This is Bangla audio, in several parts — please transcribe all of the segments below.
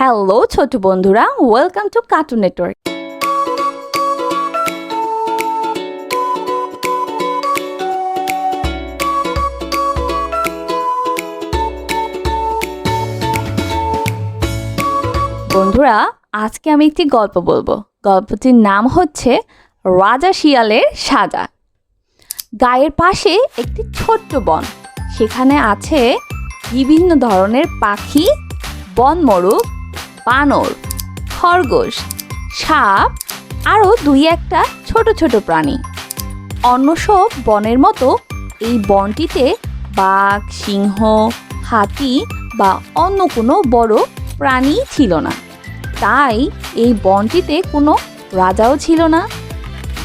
হ্যালো ছোট বন্ধুরা ওয়েলকাম টু কার্টুন নেটওয়ার্ক বন্ধুরা, আজকে আমি একটি গল্প বলব। গল্পটির নাম হচ্ছে রাজা শিয়ালের সাজা। গায়ের পাশে একটি ছোট্ট বন। সেখানে আছে বিভিন্ন ধরনের পাখি বনমরুক বানর খরগোশ, সাপ, আরও দুই একটা ছোট ছোট প্রাণী। অন্য সব বনের মতো এই বনটিতে বাঘ, সিংহ, হাতি বা অন্য কোনো বড় প্রাণী ছিল না। তাই এই বনটিতে কোনো রাজাও ছিল না।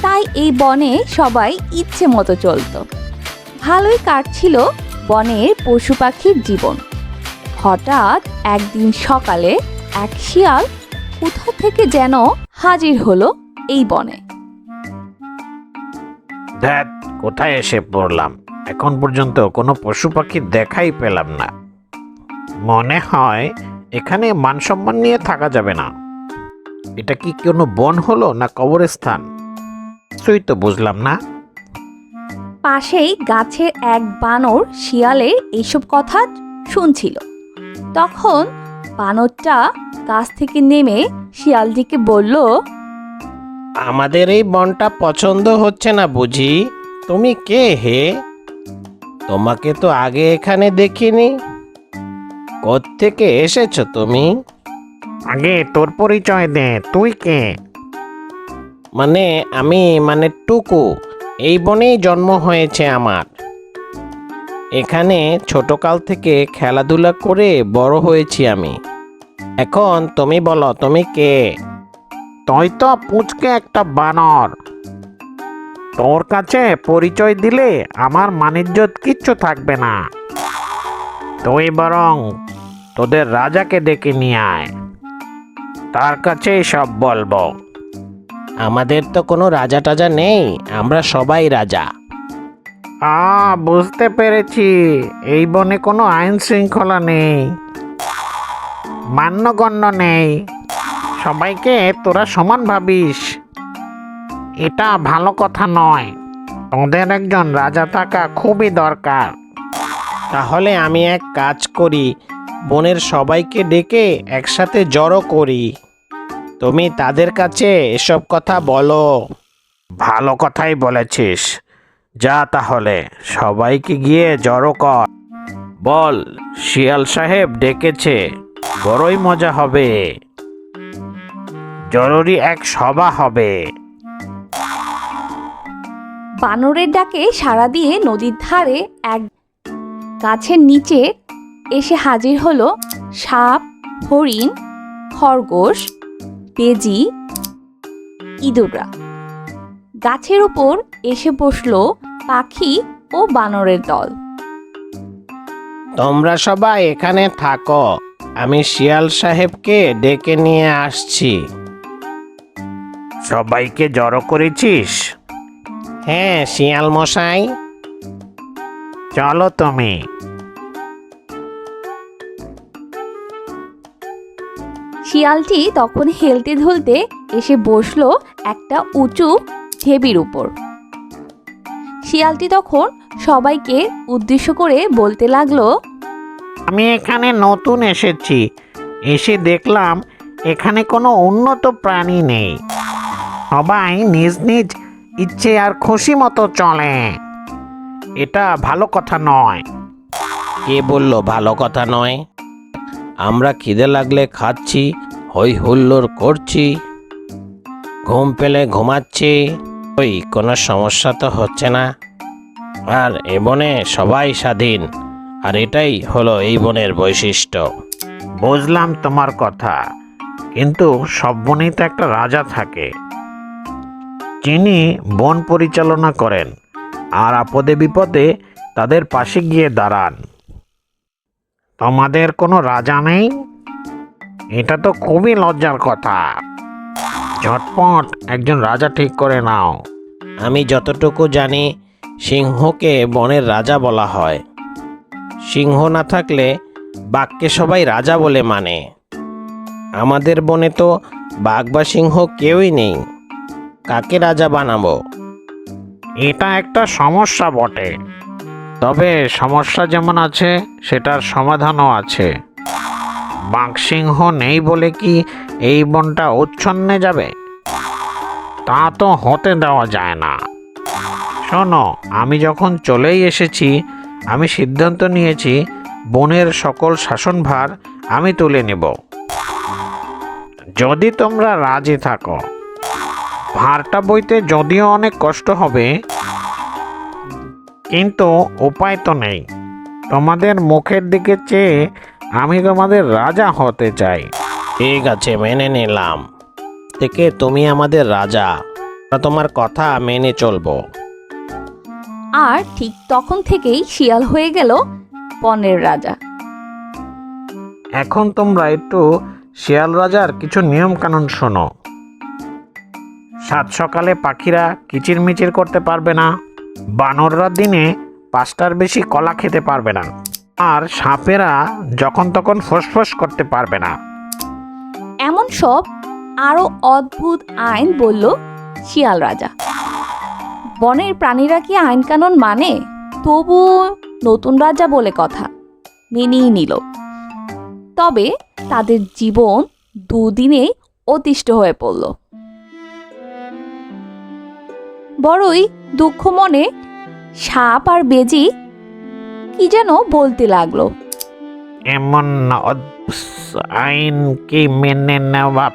তাই এই বনে সবাই ইচ্ছে মতো চলতো। ভালোই কাটছিল বনের পশু পাখির জীবন। হঠাৎ একদিন সকালে এক শিয়াল কোথা থেকে যেন হাজির হলো এই বনে। ধ্যাত কোথায় এসে পড়লাম? এখন পর্যন্ত কোনো পশু পাখি দেখাই পেলাম না। মনে হয় এখানে মান সম্মান নিয়ে থাকা যাবে না। এটা কি কোনো বন হলো না কবরস্থান? কিছুই তো বুঝলাম না। পাশেই গাছের এক বানর শিয়ালের এইসব কথা শুনছিল। তখন বানরটা গাছ থেকে নেমে শিয়ালটিকে বলল আমাদের এই বনটা পছন্দ হচ্ছে না বুঝি। তুমি কে হে? তোমাকে তো আগে এখানে দেখিনি। থেকে এসেছ তুমি? আগে তোর পরিচয় দে তুই কে? মানে আমি মানে টুকু। এই বনেই জন্ম হয়েছে আমার। এখানে ছোটকাল থেকে খেলাধুলা করে বড় হয়েছি আমি। এখন তুমি বলো তুমি কে? তুই তো পুচকে একটা বানর। তোর কাছে পরিচয় দিলে আমার মানিজ্যত কিচ্ছু থাকবে না। তুই বরং তোদের রাজাকে ডেকে নিয়ে আয়। তার কাছেই সব বলব। আমাদের তো কোনো রাজা টাজা নেই আমরা সবাই রাজা। আ বুঝতে পেরেছি। এই বনে কোনো আইন শৃঙ্খলা নেই। মান্যগণ্য নেই। সবাইকে তোরা সমান ভাবিস। এটা ভালো কথা নয়। তোদের একজন রাজা থাকা খুবই দরকার। তাহলে আমি এক কাজ করি। বনের সবাইকে ডেকে একসাথে জড়ো করি। তুমি তাদের কাছে এসব কথা বলো। ভালো কথাই বলেছিস। যা তাহলে, সবাইকে গিয়ে জড়ো কর। বল, শিয়াল সাহেব ডেকেছে, বড়ই মজা হবে। জরুরি এক সভা হবে। বানরের ডাকে সাড়া দিয়ে নদীর ধারে এক গাছের নিচে এসে হাজির হলো সাপ, হরিণ, খরগোশ, বেজি, ইঁদুররা। গাছের উপর এসে বসল পাখি ও বানরের দল। তোমরা সবাই এখানে থাকো আমি শিয়াল সাহেবকে ডেকে নিয়ে আসছি। সবাইকে জড়ো করেছিস? হ্যাঁ শিয়াল মশাই। চলো তুমি। শিয়ালটি তখন হেলতে ধুলতে এসে বসল একটা উঁচু ঢেবির উপর। শিয়ালটি তখন সবাইকে উদ্দেশ্য করে বলতে লাগল আমি এখানে নতুন এসেছি। এসে দেখলাম এখানে কোনো উন্নত প্রাণী নেই। সবাই নিজ নিজ ইচ্ছে আর খুশি মতো চলে। এটা ভালো কথা নয়। কে বলল ভালো কথা নয়? আমরা খিদে লাগলে খাচ্ছি হই হুল্লোড় করছি। ঘুম পেলে ঘুমাচ্ছি। ওই কোনো সমস্যা তো হচ্ছে না। আর এ বনে সবাই স্বাধীন। আর এটাই হলো এই বনের বৈশিষ্ট্য। বুঝলাম তোমার কথা কিন্তু সব বনেই তো একটা রাজা থাকে। যিনি বন পরিচালনা করেন আর আপদে বিপদে তাদের পাশে গিয়ে দাঁড়ান। তোমাদের কোনো রাজা নেই? এটা তো খুবই লজ্জার কথা। ঝটপট একজন রাজা ঠিক করে নাও। আমি যতটুকু জানি সিংহকে বনের রাজা বলা হয়। সিংহ না থাকলে বাঘকে সবাই রাজা বলে মানে। আমাদের বনে তো বাঘ বা সিংহ কেউই নেই। কাকে রাজা বানাবো? এটা একটা সমস্যা বটে। তবে সমস্যা যেমন আছে, সেটার সমাধানও আছে। বাঘসিংহ নেই বলে কি এই বনটা উচ্ছন্নে যাবে? তা তো হতে দেওয়া যায় না। শোনো, আমি যখন চলেই এসেছি, আমি সিদ্ধান্ত নিয়েছি, বনের সকল শাসনভার আমি তুলে নেব। যদি তোমরা রাজি থাকো। ভারটা বইতে যদিও অনেক কষ্ট হবে, কিন্তু উপায় তো নেই। তোমাদের মুখের দিকে চেয়ে আমি তোমাদের রাজা হতে চাই। ঠিক আছে, মেনে নিলাম। থেকে তুমি আমাদের রাজা। তোমার কথা মেনে চলবো। আর ঠিক তখন থেকেই শিয়াল হয়ে গেল বনের রাজা। এখন তোমরা একটু শিয়াল রাজার কিছু নিয়ম কানুন শোনো। সাত সকালে পাখিরা কিচিরমিচির করতে পারবে না বানররা দিনে পাঁচটার বেশি কলা খেতে পারবে না আর সাপেরা যখন তখন ফোসফোস করতে পারবে না। এমন সব আরও অদ্ভুত আইন বলল শিয়াল রাজা। বনের প্রাণীরা কি আইন কানুন মানে? তবু নতুন রাজা বলে কথা, মেনেই নিল। তবে তাদের জীবন দুদিনেই অতিষ্ঠ হয়ে পড়ল। বড়ই দুঃখ মনে সাপ আর বেজি কি যেন বলতে লাগল। এমন আইন কি মেনে নেওয়া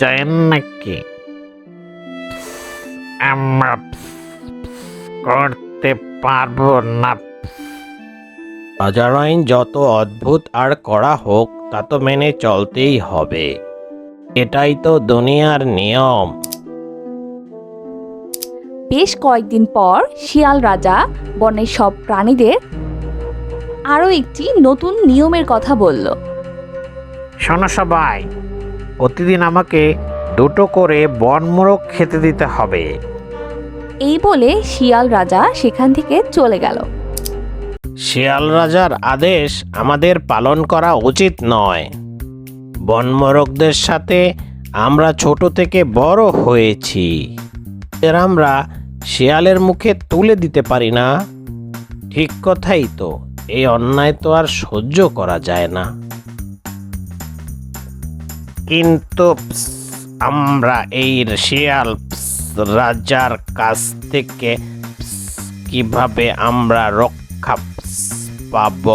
যায় নাকি? আমরা করতে পারব না। রাজার আইন যত অদ্ভুত আর করা হোক তা তো মেনে চলতেই হবে। এটাই তো দুনিয়ার নিয়ম। বেশ কয়েকদিন পর শিয়াল রাজা বনের সব প্রাণীদের আরও একটি নতুন নিয়মের কথা বলল। শোনো সবাই প্রতিদিন আমাকে দুটো করে বনমোরগ খেতে দিতে হবে। এই বলে শিয়াল রাজা সেখান থেকে চলে গেল। শিয়াল রাজার আদেশ আমাদের পালন করা উচিত নয়। বনমরকদের সাথে আমরা ছোট থেকে বড় হয়েছি। এর আমরা শিয়ালের মুখে তুলে দিতে পারি না। ঠিক কথাই তো, এই অন্যায় তো আর সহ্য করা যায় না। কিন্তু আমরা এই শিয়াল রাজার কাছ থেকে কীভাবে আমরা রক্ষা পাব?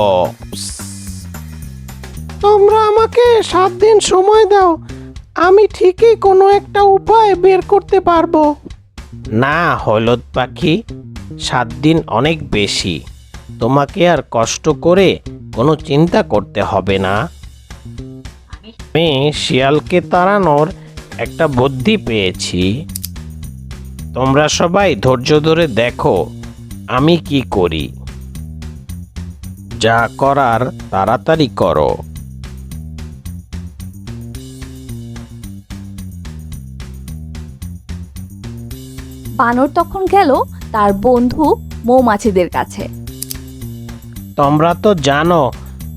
তোমরা আমাকে সাত দিন সময় দাও। আমি ঠিকই কোনো একটা উপায় বের করতে পারব। না হলুদ পাখি সাত দিন অনেক বেশি। তোমাকে আর কষ্ট করে কোনো চিন্তা করতে হবে না। আমি শিয়ালকে তাড়ানোর একটা বুদ্ধি পেয়েছি। তোমরা সবাই ধৈর্য ধরে দেখো আমি কি করি। যা করার তাড়াতাড়ি করো। বানর তখন গেল তার বন্ধু মৌমাছিদের কাছে। তোমরা তো জানো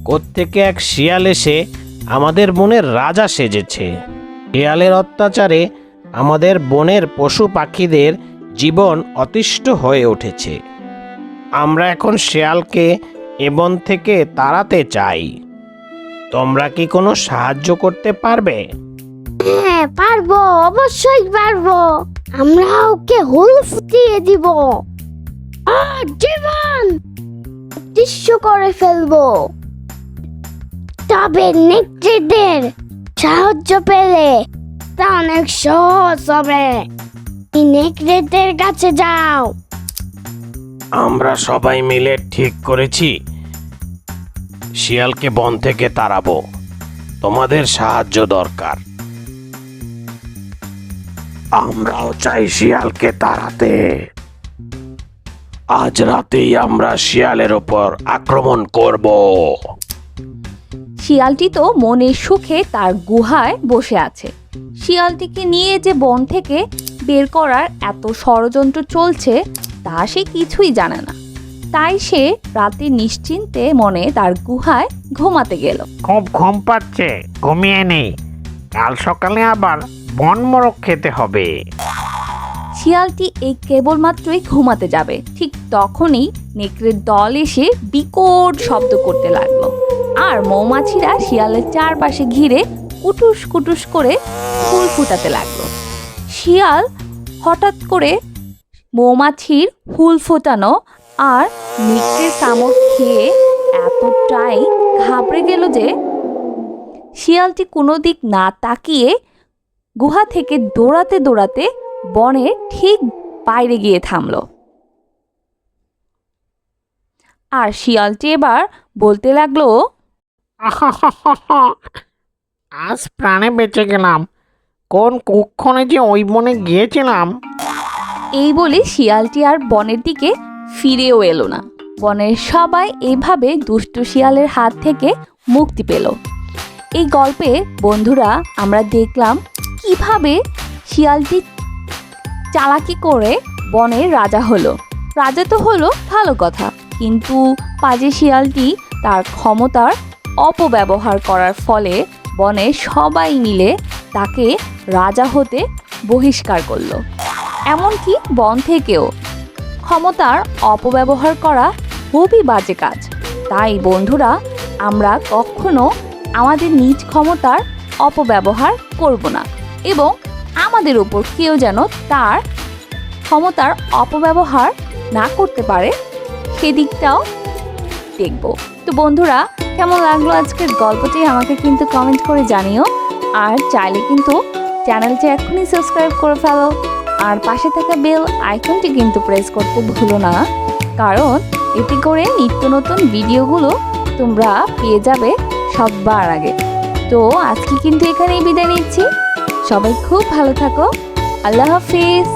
কোত্থেকে এক শিয়াল এসে আমাদের মনের রাজা সেজেছে। শিয়ালের অত্যাচারে আমাদের বনের পশু পাখিদের জীবন অতিষ্ঠ হয়ে উঠেছে। আমরা এখন শেয়ালকে এবন থেকে তাড়াতে চাই। তোমরা কি কোনো সাহায্য করতে পারবে? হ্যাঁ পারব, অবশ্যই পারব। আমরা ওকে হুল ফুটিয়ে দিব। আর জীবন দৃশ্য করে ফেলব। তবে নেত্রীদের সাহায্য পেলে তা অনেক সহজ হবে। নেকড়েদের কাছে যাও। আমরা সবাই মিলে ঠিক করেছি। শিয়ালকে বন থেকে তাড়াবো। তোমাদের সাহায্য দরকার। আমরাও চাই শিয়ালকে তাড়াতে। আজ রাতেই আমরা শিয়ালের ওপর আক্রমণ করব। শিয়ালটি তো মনের সুখে তার গুহায় বসে আছে। শিয়ালটিকে নিয়ে যে বন থেকে বের করার এত ষড়যন্ত্র চলছে তা সে কিছুই জানে না। তাই সে রাতে নিশ্চিন্তে মনে তার গুহায় ঘুমাতে গেল। খুব ঘুম পাচ্ছে ঘুমিয়ে নেই। কাল সকালে আবার বন মোরগ খেতে হবে। শিয়ালটি এই কেবলমাত্রই ঘুমাতে যাবে। ঠিক তখনই নেকড়ের দল এসে বিকট শব্দ করতে লাগল। আর মৌমাছিরা শিয়ালের চারপাশে ঘিরে কুটুস কুটুস করে ফুল ফুটাতে লাগল। শিয়াল হঠাৎ করে মৌমাছির ফুল ফোটানো আর নেকড়ের কামড় খেয়ে এতটাই ঘাবড়ে গেল যে শিয়ালটি কোনো দিক না তাকিয়ে গুহা থেকে দৌড়াতে দৌড়াতে বনের ঠিক বাইরে গিয়ে থামলো। আর শিয়ালটি এবার বলতে লাগল আজ প্রাণে বেঁচে গেলাম। কোন কুক্ষণে যে ওই বনে গিয়েছিলাম? এই বলে শিয়ালটি আর বনের দিকে ফিরেও এলো না। বনের সবাই এইভাবে দুষ্টু শিয়ালের হাত থেকে মুক্তি পেল। এই গল্পে বন্ধুরা, আমরা দেখলাম কীভাবে শিয়ালটি চালাকি করে বনের রাজা হলো। রাজা তো হলো ভালো কথা, কিন্তু পাজে শিয়ালটি তার ক্ষমতার অপব্যবহার করার ফলে বনে সবাই মিলে তাকে রাজা হতে বহিষ্কার করল। এমনকি বন থেকেও। ক্ষমতার অপব্যবহার করা খুবই বাজে কাজ। তাই বন্ধুরা, আমরা কখনো আমাদের নিজ ক্ষমতার অপব্যবহার করব না এবং আমাদের উপর কেউ যেন তার ক্ষমতার অপব্যবহার না করতে পারে, সেদিকটাও দেখব। তো বন্ধুরা কেমন লাগল আজকের গল্পটি আমাকে কিন্তু কমেন্ট করে জানিও। আর চাইলে কিন্তু চ্যানেলটি এখনই সাবস্ক্রাইব করে ফেলো। আর পাশে থাকা বেল আইকনটি কিন্তু প্রেস করতে ভুলো না। কারণ এতে করে নিত্য নতুন ভিডিওগুলো তোমরা পেয়ে যাবে সববার আগে। তো আজকে কিন্তু এখানেই বিদায় নিচ্ছি। সবাই খুব ভালো থাকো। আল্লাহ হাফিজ।